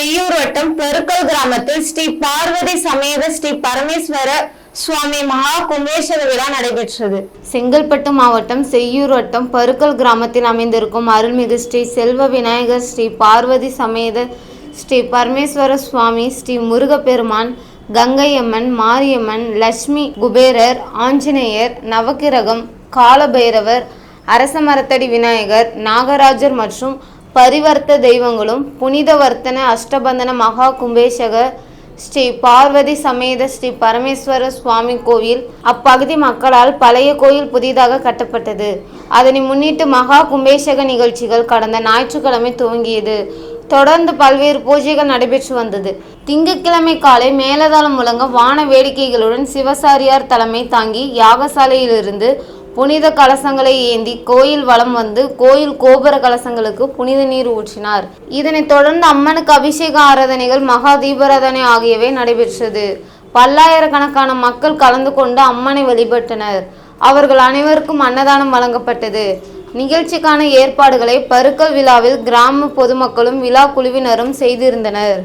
செய்யூர் வட்டம் பெருக்கல் கிராமத்தில் ஸ்ரீ பார்வதி சமேத ஸ்ரீ பரமேஸ்வர சுவாமி மகா கும்பேஸ்வர விழா நடைபெற்றது. செங்கல்பட்டு மாவட்டம் செய்யூர் வட்டம் பருக்கல் கிராமத்தில் அமைந்திருக்கும் அருள்மிகு ஸ்ரீ செல்வ விநாயகர் ஸ்ரீ பார்வதி சமேத ஸ்ரீ பரமேஸ்வர சுவாமி ஸ்ரீ முருகப்பெருமான் கங்கையம்மன் மாரியம்மன் லட்சுமி குபேரர் ஆஞ்சநேயர் நவக்கிரகம் காலபைரவர் அரசமரத்தடி விநாயகர் நாகராஜர் மற்றும் பரிவர்த்த தெய்வங்களும் புனிதவர்த்தன அஷ்டபந்தன மகா கும்பேஷக ஸ்ரீ பார்வதி சமேத ஸ்ரீ பரமேஸ்வர சுவாமி கோவில் அப்பகுதி மக்களால் பழைய கோயில் புதிதாக கட்டப்பட்டது. அதனை முன்னிட்டு மகா கும்பேஷக நிகழ்ச்சிகள் கடந்த ஞாயிற்றுக்கிழமை துவங்கியது. தொடர்ந்து பல்வேறு பூஜைகள் நடைபெற்று வந்தது. திங்கட்கிழமை காலை மேலதாளம் முழங்க வான வேடிக்கைகளுடன் சிவசாரியார் தலைமை தாங்கி யாகசாலையிலிருந்து புனித கலசங்களை ஏந்தி கோயில் வலம் வந்து கோயில் கோபுர கலசங்களுக்கு புனித நீர் ஊற்றினார். இதனைத் தொடர்ந்து அம்மனுக்கு அபிஷேக ஆராதனைகள் மகா தீபாராதனை ஆகியவை நடைபெற்றது. பல்லாயிரக்கணக்கான மக்கள் கலந்து கொண்டு அம்மனை வழிபட்டனர். அவர்கள் அனைவருக்கும் அன்னதானம் வழங்கப்பட்டது. நிகழ்ச்சிக்கான ஏற்பாடுகளை பருக்கல் விழாவில் கிராம பொதுமக்களும் விழா குழுவினரும் செய்திருந்தனர்.